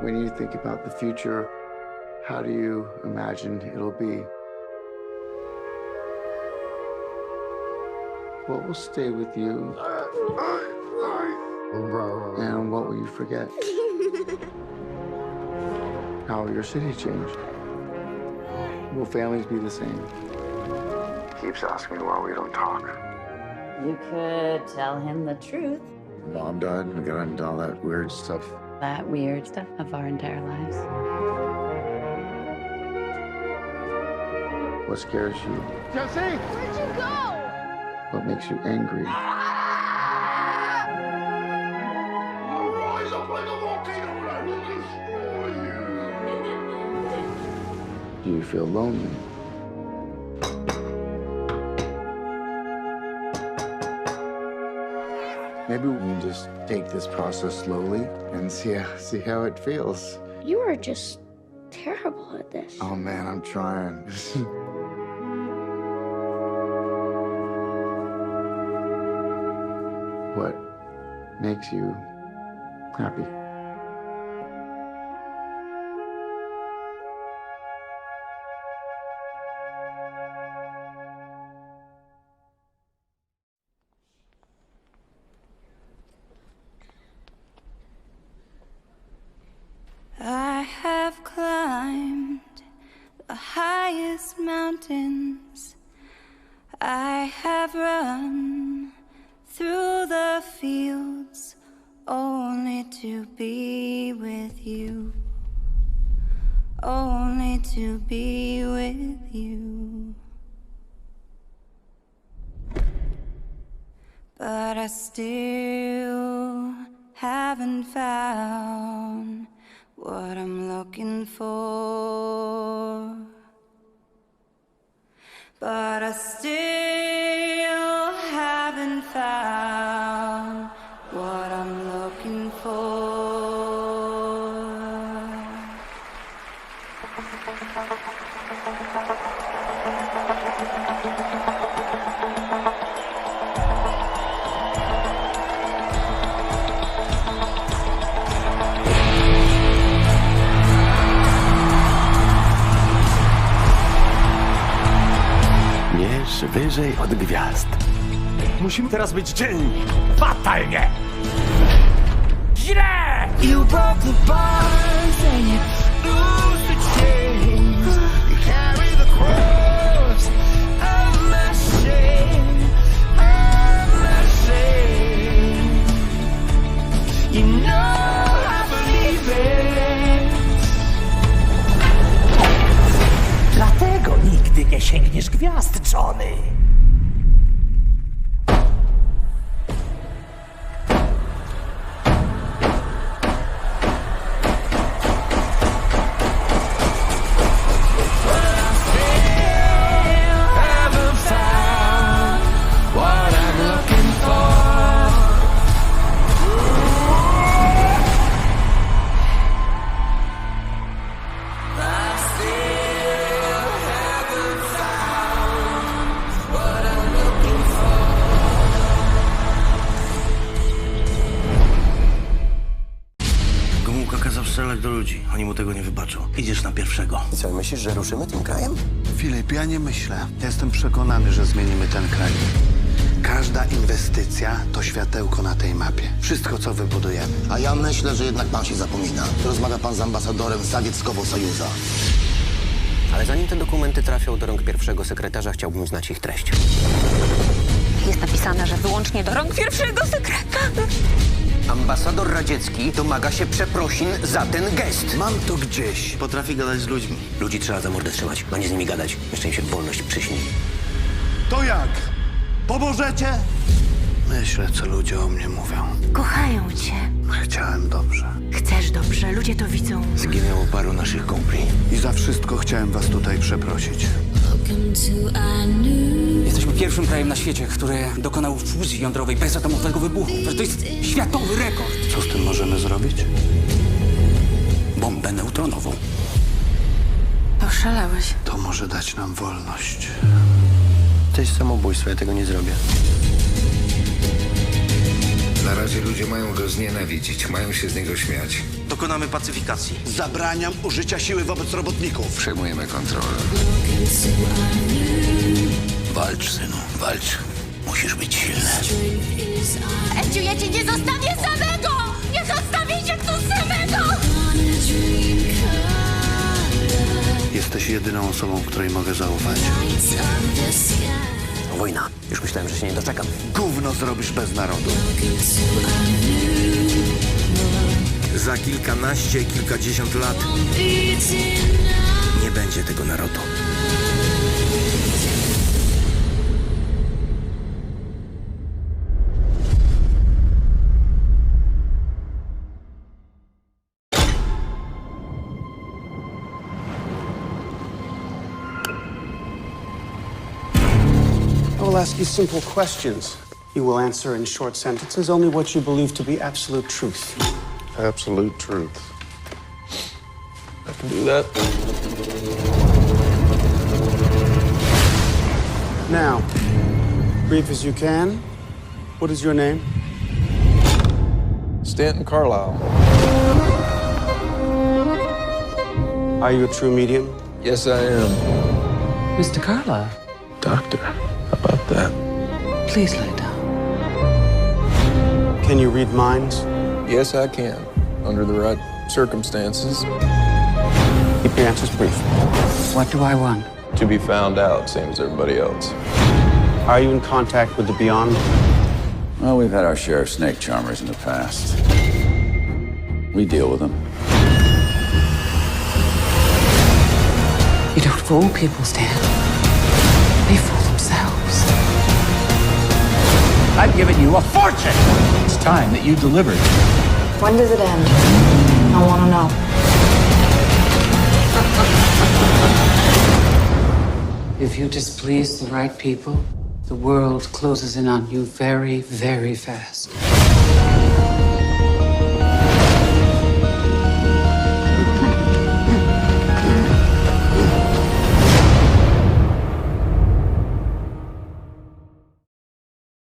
When you think about the future, how do you imagine it'll be? What will stay with you? And what will you forget? How will your city change? Will families be the same? Keeps asking me why we don't talk. You could tell him the truth. Mom died. And we got into all that weird stuff. That weird stuff of our entire lives. What scares you? Jesse! Where'd you go? What makes you angry? Rise up like a volcano and I will destroy you! Do you feel lonely? Maybe we can just take this process slowly and see how, see how it feels. You are just terrible at this. Oh man, I'm trying. what makes you happy? Have climbed the highest mountains. I have run through the fields only to be with you. Only to be with you. But I still But I still haven't found what I'm looking for. Wyżej od gwiazd. Musimy teraz być dzielni. Fatalnie! Źle! You broke the bars and you lose the chains. You carry the cross of my shame, of my shame. You know I believe it. Dlatego nigdy nie sięgniesz gwiazd, Johnny. Strzelać do ludzi. Oni mu tego nie wybaczą. Idziesz na pierwszego. I co, myślisz, że ruszymy tym krajem? Filip, ja nie myślę. Jestem przekonany, że zmienimy ten kraj. Każda inwestycja to światełko na tej mapie. Wszystko, co wybudujemy. A ja myślę, że jednak pan się zapomina. Rozmawia pan z ambasadorem Sowieckiego Sojusza. Ale zanim te dokumenty trafią do rąk pierwszego sekretarza, chciałbym znać ich treść. Jest napisane, że wyłącznie do rąk pierwszego sekretarza. Ambasador radziecki domaga się przeprosin za ten gest. Mam to gdzieś. Potrafi gadać z ludźmi. Ludzi trzeba za mordę trzymać, a nie z nimi gadać. Jeszcze im się wolność przyśni. To jak? Pomożecie? Myślę, co ludzie o mnie mówią. Kochają cię. Chciałem dobrze. Chcesz dobrze, ludzie to widzą. Zginęło paru naszych kumpli. I za wszystko chciałem was tutaj przeprosić. Jesteśmy pierwszym krajem na świecie, który dokonał fuzji jądrowej bez atomowego wybuchu. To jest światowy rekord. Co z tym możemy zrobić? Bombę neutronową. Oszalałeś. To może dać nam wolność. To jest samobójstwo, ja tego nie zrobię. Na razie ludzie mają go znienawidzić, mają się z niego śmiać. Dokonamy pacyfikacji. Zabraniam użycia siły wobec robotników. Przejmujemy kontrolę. Walcz, synu, walcz. Musisz być silny. Eciu, ja cię nie zostawię samego! Nie zostawię cię tu samego! Jesteś jedyną osobą, której mogę zaufać. Wojna. Już myślałem, że się nie doczekam. Gówno zrobisz bez narodu. Za kilkanaście, kilkadziesiąt lat nie będzie tego narodu. Will ask you simple questions. You will answer in short sentences only what you believe to be absolute truth. Absolute truth. I can do that. Now, brief as you can, what is your name? Stanton Carlisle. Are you a true medium? Yes, I am. Mr. Carla, Doctor, how about that? Please lie down. Can you read minds? Yes, I can. Under the right circumstances. Keep your answers brief. What do I want? To be found out, same as everybody else. Are you in contact with the beyond? Well, we've had our share of snake charmers in the past. We deal with them. You don't fool people, Stan. They fool I've given you a fortune. It's time that you delivered. When does it end? I want to know. If you displease the right people, the world closes in on you very, very fast.